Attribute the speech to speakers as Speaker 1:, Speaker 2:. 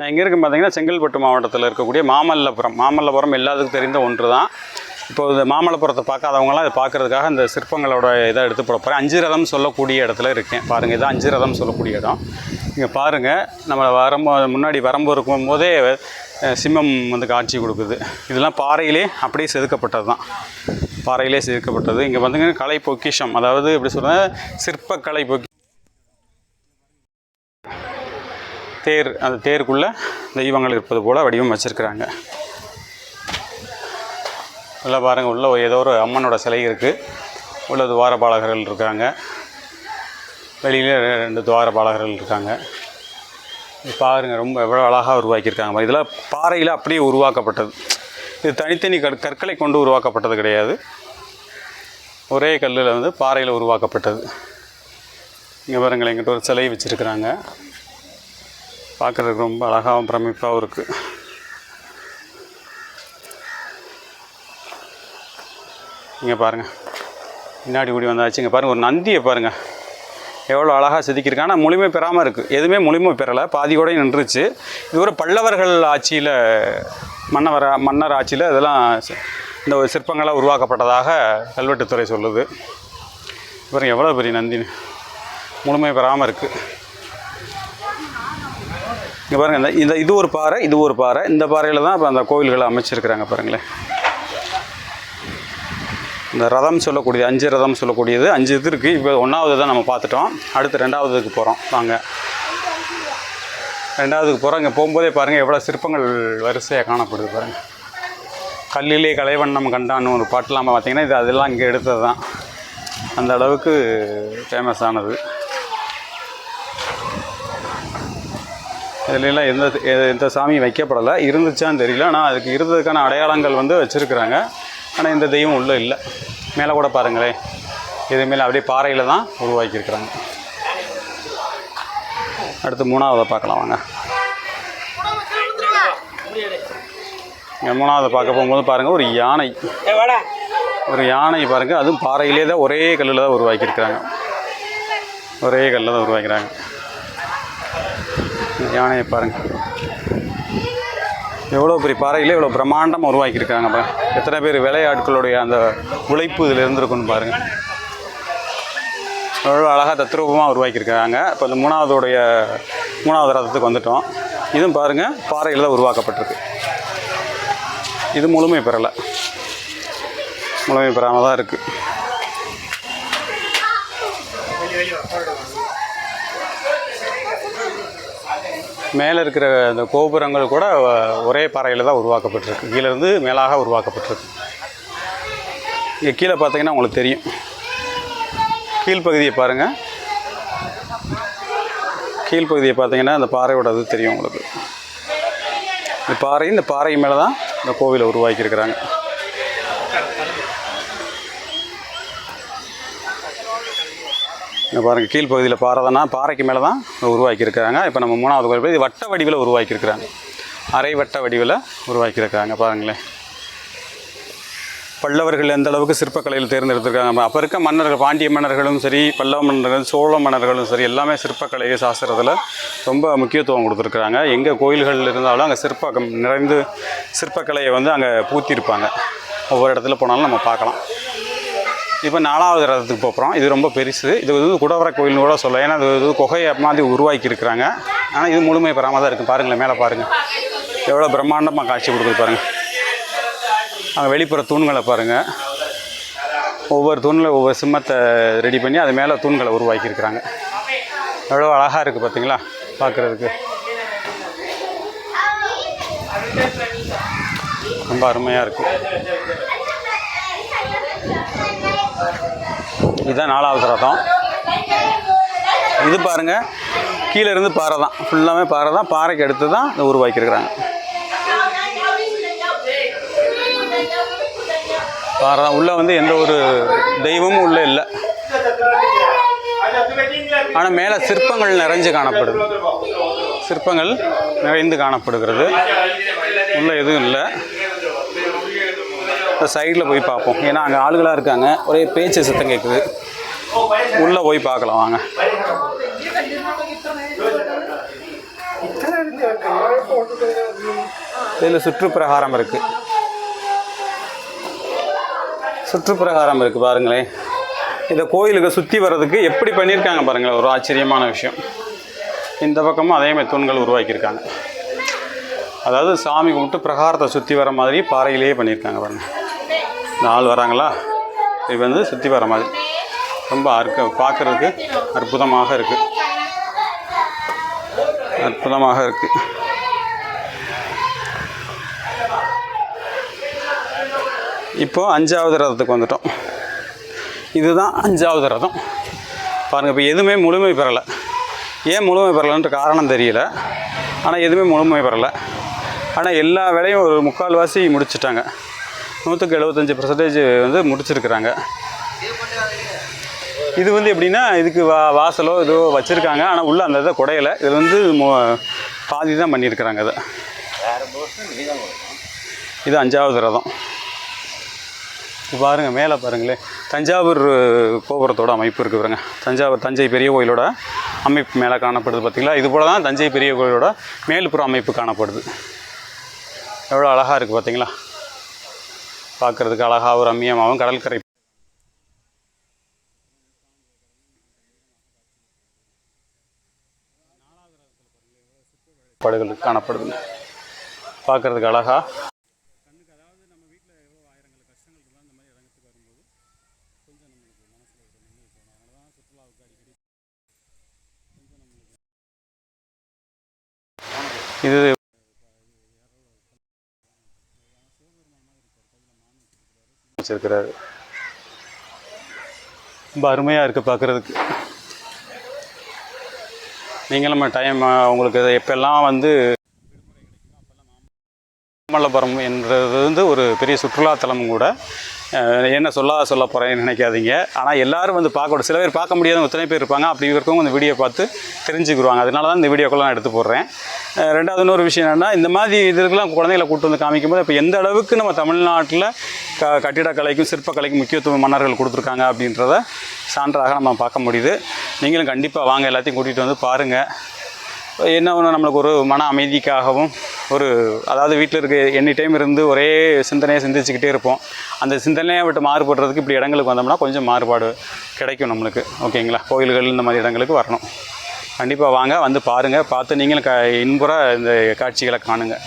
Speaker 1: நான் எங்கே இருக்கு பார்த்தீங்கன்னா செங்கல்பட்டு மாவட்டத்தில் இருக்கக்கூடிய மாமல்லபுரம். மாமல்லபுரம் எல்லாத்துக்கும் தெரிந்த ஒன்று தான் இப்போ இந்த மாமல்லபுரத்தை பார்க்காதவங்களாம் இதை பார்க்கறதுக்காக இந்த சிற்பங்களோட இதை எடுத்து போட போகிறேன் அஞ்சு ரதம் சொல்லக்கூடிய இடத்துல இருக்கேன். பாருங்கள் இதான் அஞ்சு ரதம் சொல்லக்கூடிய இடம். இங்கே பாருங்கள் நம்ம வரம்போ முன்னாடி வரம்பு இருக்கும் போதே சிம்மம் வந்து காட்சி கொடுக்குது. இதெல்லாம் பாறையிலே அப்படியே செதுக்கப்பட்டது தான் பாறையிலே செதுக்கப்பட்டது. இங்கே வந்துங்க கலை பொக்கிஷம். அதாவது எப்படி சொல்கிறேன் சிற்பக்கலை பொக்கி தேர் அந்த தேருக்குள்ளே தெய்வங்கள் இருப்பது போல் வடிவம் வச்சுருக்குறாங்க. உள்ள பாருங்கள் உள்ள ஏதோ ஒரு அம்மனோட சிலை இருக்குது உள்ள துவாரபாலகர்கள் இருக்காங்க. வெளியில் ரெண்டு துவாரபாலகர்கள் இருக்காங்க. பாருங்க ரொம்ப எவ்வளோ அழகாக உருவாக்கியிருக்காங்க இதெல்லாம் பாறையில் அப்படியே உருவாக்கப்பட்டது. இது தனித்தனி கற் கற்களை கொண்டு உருவாக்கப்பட்டது கிடையாது. ஒரே கல்லில் வந்து பாறையில் உருவாக்கப்பட்டது. இங்கே பாருங்கள் எங்கிட்ட ஒரு சிலை வச்சுருக்குறாங்க. பார்க்குறதுக்கு ரொம்ப அழகாகவும் பிரமிப்பாகவும் இருக்குது இங்கே பாருங்கள் பின்னாடி கூடி வந்தாச்சு. இங்கே பாருங்கள் ஒரு நந்தியை பாருங்கள் எவ்வளோ அழகாக செதுக்கியிருக்கு ஆனால் முழுமை பெறாமல் இருக்குது எதுவுமே முழுமை பெறலை. பாதியோட நின்றுச்சு. இது ஒரு பல்லவர்கள் ஆட்சியில் மன்னவர் மன்னர் ஆட்சியில் இதெல்லாம் இந்த ஒரு சிற்பங்களாக உருவாக்கப்பட்டதாக கல்வெட்டுத்துறை சொல்லுது. பாருங்கள் எவ்வளோ பெரிய நந்தி முழுமை பெறாமல் இருக்குது இங்கே பாருங்கள் இந்த இந்த இது ஒரு பாறை இது ஒரு பாறை. இந்த பாறையில் தான் இப்போ அந்த கோவில்களை அமைச்சிருக்கிறாங்க பாருங்களேன் இந்த ரதம் சொல்லக்கூடியது அஞ்சு ரதம் சொல்லக்கூடியது. அஞ்சு இது இருக்குது இப்போ ஒன்றாவது தான் நம்ம பார்த்துட்டோம். அடுத்து ரெண்டாவதுக்கு போகிறோம் வாங்க. ரெண்டாவதுக்கு போகிறோம் இங்கே போகும்போதே பாருங்கள் எவ்வளோ சிற்பங்கள் வரிசையாக காணப்படுது பாருங்கள் கல்லிலே கலைவண்ணம் கண்டான்னு ஒரு பாட்டெலாம் பார்த்தீங்கன்னா இது அதெல்லாம் இங்கே எடுத்தது தான் அந்த அளவுக்கு ஃபேமஸ் ஆனது. இதுலலாம் எந்த எந்த சாமியும் வைக்கப்படலை. இருந்துச்சான்னு தெரியல. ஆனால் அதுக்கு இருந்ததுக்கான அடையாளங்கள் வந்து வச்சுருக்குறாங்க. ஆனால் இந்த தெய்வம் உள்ளே இல்லை. மேலே கூட பாருங்களேன். இது மேலே அப்படியே பாறையில் தான் உருவாக்கியிருக்கிறாங்க. அடுத்து மூணாவதை பார்க்கலாம் வாங்க. மூணாவதை பார்க்க போகும்போது பாருங்கள் ஒரு யானை. ஒரு யானை பாருங்கள் அதுவும் பாறையிலே தான் ஒரே கல்லில் தான் உருவாக்கியிருக்கிறாங்க. ஒரே கல்லில் தான் உருவாக்கிறாங்க யானையை பாருங்கள் எவ்வளோ பெரிய பாறையில் இவ்வளோ பிரம்மாண்டமாக உருவாக்கியிருக்காங்க பாருங்கள் எத்தனை பேர் விளையாட்களுடைய அந்த உழைப்பு இதில் இருந்திருக்குன்னு பாருங்கள் எவ்வளோ அழகாக தத்ரூபமாக உருவாக்கியிருக்காங்க. இப்போ இந்த மூணாவதுடைய மூணாவது ரதத்துக்கு வந்துட்டோம். இதுவும் பாருங்கள் பாறையில் தான் உருவாக்கப்பட்டிருக்கு. இது முழுமை பெறலை. முழுமை பெறாமல் தான் இருக்குது மேலே இருக்கிற அந்த கோபுரங்கள் கூட ஒரே பாறையில் தான் உருவாக்கப்பட்டிருக்கு. கீழேருந்து மேலாக உருவாக்கப்பட்டிருக்கு. இங்கே கீழே பார்த்தீங்கன்னா உங்களுக்கு தெரியும். கீழ்ப்பகுதியை பாருங்கள் கீழ்ப்பகுதியை பார்த்தீங்கன்னா அந்த பாறையோட இது தெரியும் உங்களுக்கு. இந்த பாறை இந்த பாறை மேலே தான் இந்த கோவிலை உருவாக்கியிருக்கிறாங்க. இங்கே பாருங்கள் கீழ்ப்பகுதியில் பாறை தானா பாறைக்கு மேலே தான் உருவாக்கியிருக்கிறாங்க. இப்போ நம்ம மூணாவது கோவில் இது வட்ட வடிவில் உருவாக்கியிருக்கிறாங்க. அரை வட்ட வடிவில் உருவாக்கியிருக்காங்க பாருங்களேன். பல்லவர்கள் எந்த அளவுக்கு சிற்பக்கலையில் தேர்ந்தெடுத்திருக்காங்க. அப்போ இருக்க மன்னர்கள் பாண்டிய மன்னர்களும் சரி பல்லவ மன்னர்கள் சோழ மன்னர்களும் சரி எல்லாமே சிற்பக்கலை சாஸ்திரத்தில் ரொம்ப முக்கியத்துவம் கொடுத்துருக்குறாங்க. எங்கே கோயில்கள் இருந்தாலும் அங்கே சிற்பம் நிறைந்து சிற்பக்கலையை வந்து அங்கே பூத்திருப்பாங்க. ஒவ்வொரு இடத்துல போனாலும் நம்ம பார்க்கலாம். இப்போ நாலாவது ரதத்துக்கு போகிறோம். இது ரொம்ப பெருசு இது வந்து குடவர கோயில்னு கூட சொல்லலாம். ஏன்னா இது இது குகையை மாதிரி உருவாக்கி இருக்கிறாங்க ஆனால் இது முழுமை பெறாமல் தான் இருக்குது பாருங்களேன் மேலே பாருங்கள் எவ்வளோ பிரம்மாண்டமாக காட்சி கொடுக்குது பாருங்கள் அங்கே வெளிப்புற தூண்களை பாருங்கள் ஒவ்வொரு தூணில் ஒவ்வொரு சிம்மத்தை ரெடி பண்ணி அது மேலே தூண்களை உருவாக்கியிருக்கிறாங்க. எவ்வளோ அழகாக இருக்குது பார்த்தீங்களா பார்க்குறதுக்கு ரொம்ப அருமையாக இருக்குது இதுதான் நாலாவது ரதம். இது பாருங்க. கீழே இருந்து பாறை தான். ஃபுல்லாமே பாறை தான். பாறைக்கு எடுத்து தான் இதை உருவாக்கியிருக்கிறாங்க. பாறை தான். உள்ளே வந்து எந்த ஒரு தெய்வமும் உள்ளே இல்லை. ஆனால் மேலே சிற்பங்கள் நிறைஞ்சு காணப்படுது. சிற்பங்கள் நிறைந்து காணப்படுகிறது. உள்ளே எதுவும் இல்லை. இந்த சைடில் போய் பார்ப்போம். ஏன்னா அங்கே ஆளுகளாக இருக்காங்க. ஒரே பேச்சு சத்தம் கேட்குது உள்ளே போய் பார்க்கலாம் வாங்க. இதில் சுற்றுப்பிரகாரம் இருக்குது சுற்றுப்பிரகாரம் இருக்குது பாருங்களேன். இந்த கோயிலுக்கு சுற்றி வர்றதுக்கு எப்படி பண்ணியிருக்காங்க பாருங்களேன் ஒரு ஆச்சரியமான விஷயம். இந்த பக்கமும் அதே மாதிரி தூண்கள் உருவாக்கியிருக்காங்க. அதாவது சாமி கும்பிட்டு பிரகாரத்தை சுற்றி வர மாதிரி பாறையிலேயே பண்ணியிருக்காங்க பாருங்கள் ஆள் வராங்களா? இது வந்து சுற்றி வர மாதிரி. ரொம்ப அற்க பார்க்குறதுக்கு அற்புதமாக இருக்குது அற்புதமாக இருக்குது இப்போ அஞ்சாவது ரதத்துக்கு வந்துட்டோம். இதுதான் அஞ்சாவது ரதம். பாருங்கள் இப்போ எதுவுமே முழுமை பெறலை. ஏன் முழுமை பெறலைன்ற காரணம் தெரியல. ஆனால் எதுவுமே முழுமை பெறலை. ஆனால் எல்லா வேலையும் ஒரு முக்கால்வாசி முடிச்சிட்டாங்க. நூற்றுக்கு எழுபத்தஞ்சி பர்சன்டேஜ் வந்து முடிச்சிருக்கிறாங்க. இது வந்து எப்படின்னா இதுக்கு வா வாசலோ ஏதோ வச்சுருக்காங்க. ஆனால் உள்ளே அந்த இதை குடையலை. இது வந்து பாதி தான் பண்ணியிருக்கிறாங்க அதை இது அஞ்சாவது ரதம். பாருங்கள் மேலே பாருங்களேன் தஞ்சாவூர் கோபுரத்தோட அமைப்பு இருக்குது பாருங்க. தஞ்சாவூர் தஞ்சை பெரிய கோயிலோட அமைப்பு மேலே காணப்படுது பார்த்தீங்களா இது போல் தான் தஞ்சை பெரிய கோயிலோட மேல்புற அமைப்பு காணப்படுது. எவ்வளோ அழகாக இருக்குது பார்த்திங்களா பார்க்குறதுக்கு அழகாகவும் ரம்மியமாகவும் கடற்கரை படுகள் காணப்படுது பார்க்குறதுக்கு அழகா. இது வச்சிருக்கிறாரு ரொம்ப அருமையாக இருக்குது பார்க்குறதுக்கு நீங்களும் டைம் உங்களுக்கு எப்பெல்லாம் வந்து மாமல்லபுரம் என்றது வந்து ஒரு பெரிய சுற்றுலாத்தலம் கூட என்ன சொல்ல சொல்ல போகிறேன்னு நினைக்காதீங்க. ஆனால் எல்லோரும் வந்து பார்க்கணும். சில பேர் பார்க்க முடியாத எத்தனை பேர் இருப்பாங்க அப்படி இருக்கவங்க இந்த வீடியோ பார்த்து தெரிஞ்சுக்கிடுவாங்க அதனால தான் இந்த வீடியோக்கெல்லாம் நான் எடுத்து போடுறேன். ரெண்டாவது இன்னொரு விஷயம் என்னென்னா இந்த மாதிரி இதுக்கெல்லாம் குழந்தைகளை கூட்டு வந்து காமிக்கும்போது இப்போ எந்த அளவுக்கு நம்ம தமிழ்நாட்டில் க கட்டிடக்கலைக்கும் சிற்பக்கலைக்கும் முக்கியத்துவம் மன்னர்கள் கொடுத்துருக்காங்க அப்படின்றத சான்றாக நம்ம பார்க்க முடியுது. நீங்களும் கண்டிப்பாக வாங்க எல்லாத்தையும் கூட்டிகிட்டு வந்து பாருங்கள் என்ன ஒன்று நம்மளுக்கு ஒரு மன அமைதிக்காகவும் ஒரு அதாவது வீட்டில் இருக்க எனி டைம் இருந்து ஒரே சிந்தனையை சிந்திச்சுக்கிட்டே இருப்போம். அந்த சிந்தனையை விட்டு மாறுபடுறதுக்கு இப்படி இடங்களுக்கு வந்தோம்னா கொஞ்சம் மாறுபாடு கிடைக்கும் நம்மளுக்கு. ஓகேங்களா கோயில்கள் இந்த மாதிரி இடங்களுக்கு வரணும். கண்டிப்பாக வாங்க வந்து பாருங்கள் பார்த்து நீங்களும் க இன்புற இந்த காட்சிகளை காணுங்கள்